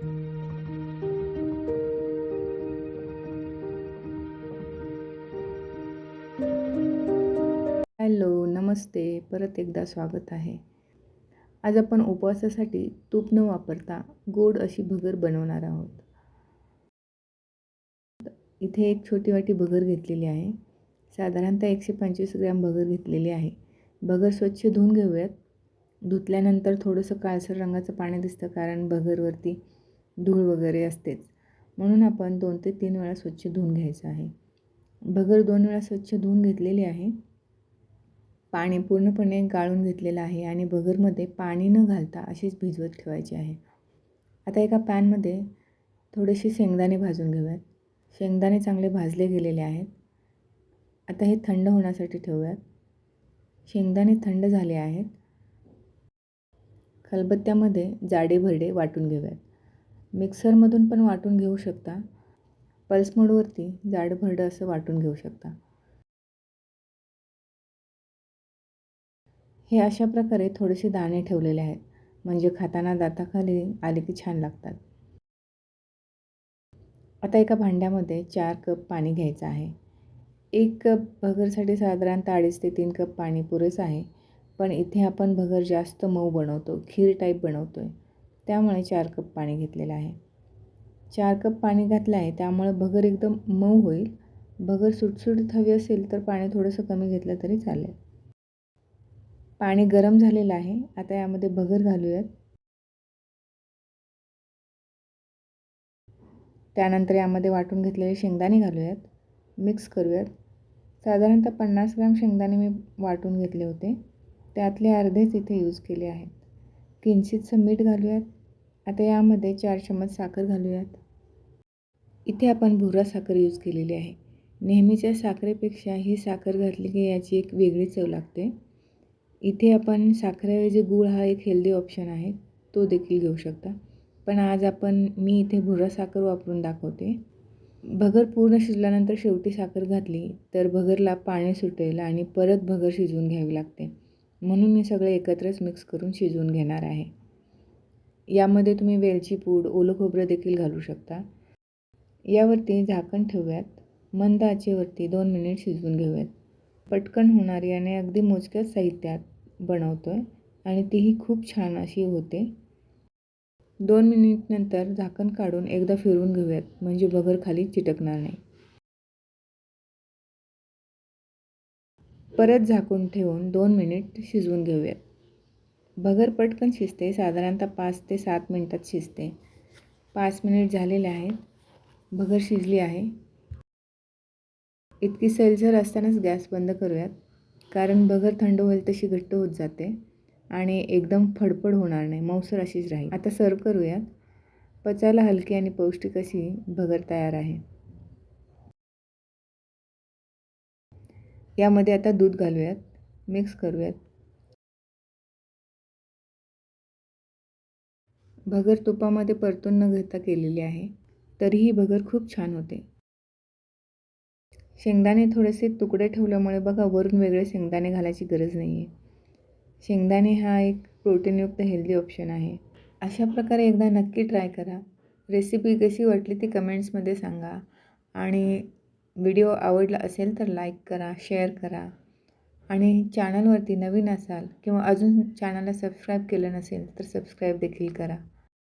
Hello नमस्ते. परत एकदा स्वागत आहे. आज आपण उपवासासाठी तूप न वापरता गोड अशी भगर बनवणार आहोत. इथे एक छोटी वाटी भगर घेतलेली आहे. साधारणतः एकशे पंचवीस ग्रॅम भगर घेतलेली आहे. भगर स्वच्छ धुवून घेऊयात. धुतल्यानंतर थोडंसं काळसर रंगाचं पाणी दिसतं कारण भगरवरती धूळ वगैरे असतेच. म्हणून आपण दोन ते तीन वेळा स्वच्छ धुवून घ्यायचं आहे. भगर दोन वेळा स्वच्छ धुवून घेतलेली आहे. पाणी पूर्णपणे गाळून घेतलेलं आहे आणि भगरमध्ये पाणी न घालता अशीच भिजवत ठेवायची आहे. आता एका पॅनमध्ये थोडेसे शेंगदाणे भाजून घेऊयात. शेंगदाणे चांगले भाजले गेलेले आहेत. आता हे थंड होण्यासाठी ठेवूयात. शेंगदाणे थंड झाले आहेत. खलबत्त्यामध्ये जाडे भरडे वाटून घेऊयात. मिक्सरमधून पण वाटून घेऊ शकता. पल्स मोडवरती जाडभरडं असं वाटून घेऊ शकता. हे अशा प्रकारे थोडेसे दाणे ठेवलेले आहेत. म्हणजे खाताना दाताखाली आले की छान लागतात. आता एका भांड्यामध्ये चार कप पाणी घ्यायचं आहे. एक कप भगरसाठी साधारणतः अडीच ते तीन कप पाणी पुरेसं आहे. पण इथे आपण भगर जास्त मऊ बनवतो खीर टाईप बनवतो आहे त्यामुळे चार कप पाणी घेतलेलं आहे. चार कप पाणी घातलं आहे त्यामुळे भगर एकदम मऊ होईल. भगर सुटसुटीत हवी असेल तर पाणी थोडंसं कमी घेतलं तरी चालेल. पाणी गरम झालेलं आहे. आता यामध्ये भगर घालूयात. त्यानंतर यामध्ये वाटून घेतलेले शेंगदाणे घालूयात. मिक्स करूयात. साधारणतः पन्नास ग्राम शेंगदाणे मी वाटून घेतले होते. त्यातले अर्धेच इथे यूज केले आहेत. किंचितसं मीठ घालूयात. आता यामध्ये चार चम्मच साखर घालूयात. इथे आपण भुरा साखर यूज केलेली आहे. नेहमीच्या साखरेपेक्षा ही साखर घातली की याची एक वेगळी चव लागते. इथे आपण साखरेऐवजी गूळ हा एक हेल्दी ऑप्शन आहे तो देखील घेऊ शकता. पण आज आपण मी इथे भुरा साखर वापरून दाखवते. भगर पूर्ण शिजल्यानंतर शेवटी साखर घातली तर भगरला पाणी सुटेल आणि परत भगर शिजवून घ्यावी लागते. म्हणून मी सगळे एकत्रच मिक्स करून शिजवून घेणार आहे. यामध्ये तुम्ही वेलची पूड ओलं खोबरं देखील घालू शकता. यावरती झाकण ठेवूयात. मंद आचेवरती दोन मिनिट शिजवून घेऊयात. पटकन होणारी आणि अगदी मोजक्याच साहित्यात बनवतो आहे आणि तीही खूप छान अशी होते. दोन मिनिटनंतर झाकण काढून एकदा फिरवून घेऊयात. म्हणजे बगर खाली चिटकणार नाही. परत झाकून ठेवून दोन मिनिट शिजवून घेऊयात भगर पटकन शिजते साधारणतः पाच ते सात मिनटात शिजते. पाच मिनिट झालेले आहेत. भगर शिजली आहे. इतकी सैलसर असतानाच गॅस बंद करूयात कारण भगर थंड होईल तशी घट्ट होत जाते आणि एकदम फडफड होणार नाही मौसर अशीच राहील. आता सर्व करूयात. पचायला हलकी आणि पौष्टिक अशी भगर तयार आहे. यामध्ये आता दूध घालूयात मिक्स करूयात. भगर तुपामध्ये परतून न घेता केलेली आहे तरीही भगर खूप छान होते. शेंगदाणे थोडेसे तुकडे ठेवल्यामुळे बघा वरून वेगळे शेंगदाणे घालायची गरज नाही आहे शेंगदाणे हा एक प्रोटीनयुक्त हेल्दी ऑप्शन आहे. अशा प्रकारे एकदा नक्की ट्राय करा. रेसिपी कशी वाटली ती कमेंट्समध्ये सांगा. आणि व्हिडिओ आवडला असेल तर लाईक करा शेअर करा. आणि चॅनलवरती नवीन असाल किंवा अजून चॅनलला सबस्क्राईब केलं नसेल तर सबस्क्राईब देखील करा.